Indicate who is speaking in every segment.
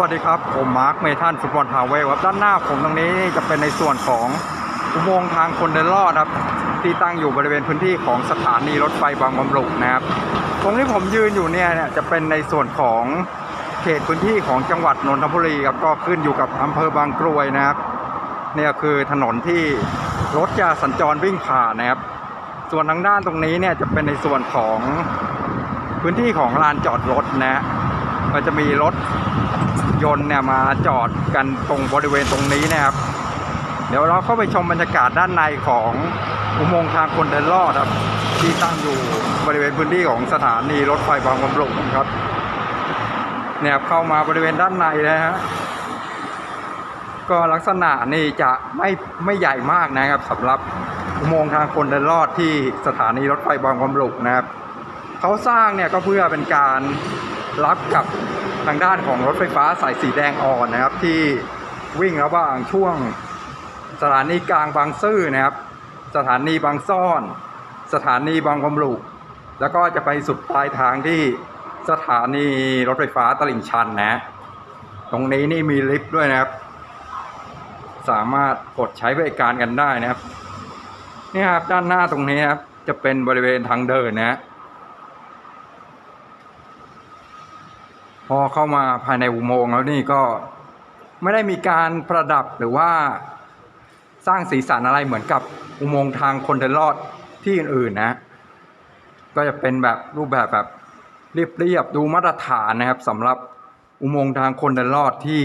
Speaker 1: วัสดีครับ ผมมาร์คเมทันฟุตบอลทาวเวลครับด้านหน้าผมตรงนี้จะเป็นในส่วนของอุโมงค์ทางคนเดินรอดครับ ที่ตั้งอยู่บริเวณพื้นที่ของสถานีรถไฟบางบำรุนะครับ ตรงที่ผมยืนอยู่เนี่ยจะเป็นในส่วนของเขตพื้นที่ของจังหวัดนนทบุรีครับก็ขึ้นอยู่กับอำเภอบางกรวยนะครับเนี่ยคือถนนที่รถจะสัญจรวิ่งผ่านนะครับ ส่วนทางด้านตรงนี้เนี่ยจะเป็นในส่วนของพื้นที่ของลานจอดรถนะฮะ ก็จะมีรถยนต์เนี่ยมาจอดกันตรงบริเวณตรงนี้นะครับ เดี๋ยวเราเข้าไปชมบรรยากาศด้านในของอุโมงค์ทางคนเดินรอดครับ ที่ตั้งอยู่บริเวณพื้นที่ของสถานีรถไฟบางบำรุงครับ เนี่ยครับเข้ามาบริเวณด้านในนะฮะก็ลักษณะนี่จะไม่ไม่ใหญ่มากนะครับสำหรับอุโมงค์ทางคนเดินรอดที่สถานีรถไฟบางบำรุงนะครับเขาสร้างเนี่ยก็เพื่อเป็นการ รับกับทางด้านของรถไฟฟ้าสายสีแดงอ่อนนะครับ ที่วิ่งระหว่างช่วงสถานีกลางบางซื่อนะครับ สถานีบางซ่อน สถานีบางบำรุแล้วก็จะไปสุดปลายทางที่สถานีรถไฟฟ้าตลิ่งชันนะ ตรงนี้นี่มีลิฟต์ด้วยนะครับ สามารถกดใช้บริการกันได้นะครับ นี่ครับด้านหน้าตรงนี้ครับจะเป็นบริเวณทางเดินนะฮะ พอเข้ามาภายในอุโมงค์แล้วนี่ก็ไม่ได้มีการประดับหรือว่าสร้างสีสันอะไรเหมือนกับอุโมงค์ทางคนเดินรอดที่อื่นๆนะ ก็จะเป็นแบบรูปแบบแบบเรียบๆดูมาตรฐานนะครับสำหรับอุโมงค์ทางคนเดินรอดที่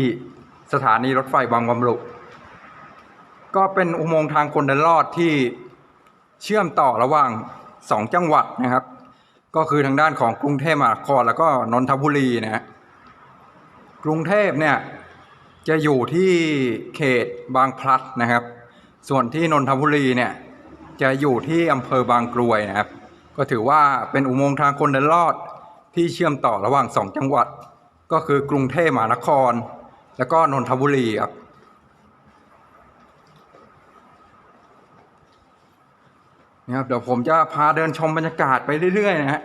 Speaker 1: สถานีรถไฟบางบำรุก็เป็นอุโมงค์ทางคนเดินรอดที่เชื่อมต่อระหว่างสองจังหวัดนะครับ ก็คือทางด้านของกรุงเทพมหานครแล้วก็นนทบุรีนะฮะกรุงเทพเนี่ยจะอยู่ที่เขตบางพลัดนะครับ ส่วนที่นนทบุรีเนี่ยจะอยู่ที่อำเภอบางกรวยนะครับ ก็ถือว่าเป็นอุโมงค์ทางคนเดินรอดที่เชื่อมต่อระหว่างสองจังหวัด ก็คือกรุงเทพมหานคร แล้วก็นนทบุรีครับ นะครับเดี๋ยวผมจะพาเดินชมบรรยากาศไปเรื่อยๆนะฮะ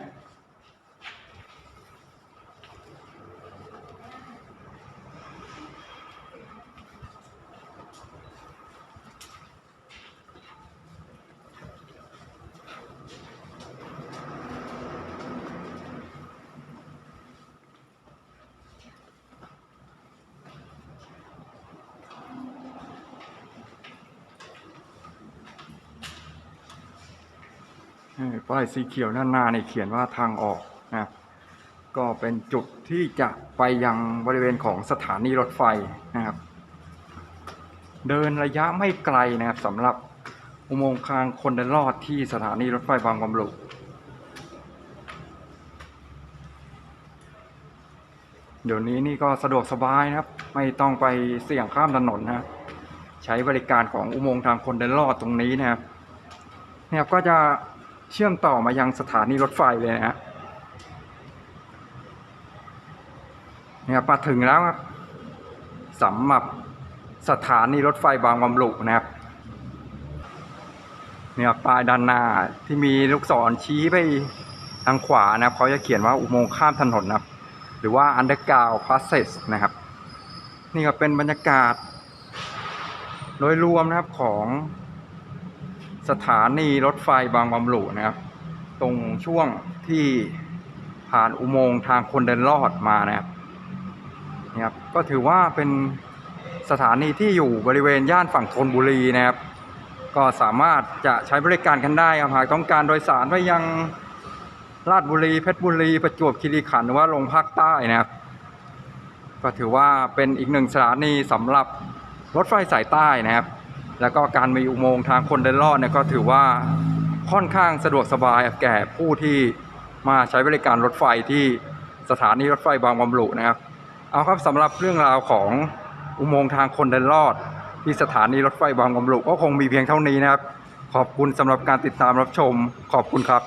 Speaker 1: ป้ายสีเขียวด้านหน้านี่เขียนว่าทางออกนะก็เป็นจุดที่จะไปยังบริเวณของสถานีรถไฟนะครับ เดินระยะไม่ไกลนะครับสำหรับอุโมงค์ทางคนเดินรอดที่สถานีรถไฟบางบำรุเดี๋ยวนี้นี่ก็สะดวกสบายนะครับ ไม่ต้องไปเสี่ยงข้ามถนนนะใช้บริการของอุโมงค์ทางคนเดินรอดตรงนี้นะครับเนี่ยครับก็จะ เชื่อมต่อมายังสถานีรถไฟเลยนะฮะเนี่ยครับมาถึงแล้วครับสำหรับสถานีรถไฟบางบำรุนะครับเนี่ยครับป้ายด้านหน้าที่มีลูกศรชี้ไปทางขวานะครับเขาจะเขียนว่าอุโมงค์ข้ามถนนนะครับหรือว่า underground passage นะครับ นี่ก็เป็นบรรยากาศโดยรวมนะครับของ สถานีรถไฟบางบำรุนะครับ ตรงช่วงที่ผ่านอุโมงค์ทางคนเดินรอดมานะครับเนี่ยครับก็ถือว่าเป็นสถานีที่อยู่บริเวณย่านฝั่งธนบุรีนะครับ ก็สามารถจะใช้บริการกันได้ครับหากต้องการโดยสารไปยังราชบุรีเพชรบุรีประจวบคีรีขันธ์หรือว่าลงภาคใต้นะครับ ก็ถือว่าเป็นอีกหนึ่งสถานีสำหรับรถไฟสายใต้นะครับ แล้วก็การมีอุโมงค์ทางคนเดินลอดเนี่ยก็ถือว่าค่อนข้างสะดวกสบายแก่ผู้ที่มาใช้บริการรถไฟที่สถานีรถไฟบางบำรุนะครับ เอาครับสำหรับเรื่องราวของอุโมงค์ทางคนเดินลอด ที่สถานีรถไฟบางบำรุก็คงมีเพียงเท่านี้นะครับ ขอบคุณสำหรับการติดตามรับชมขอบคุณครับ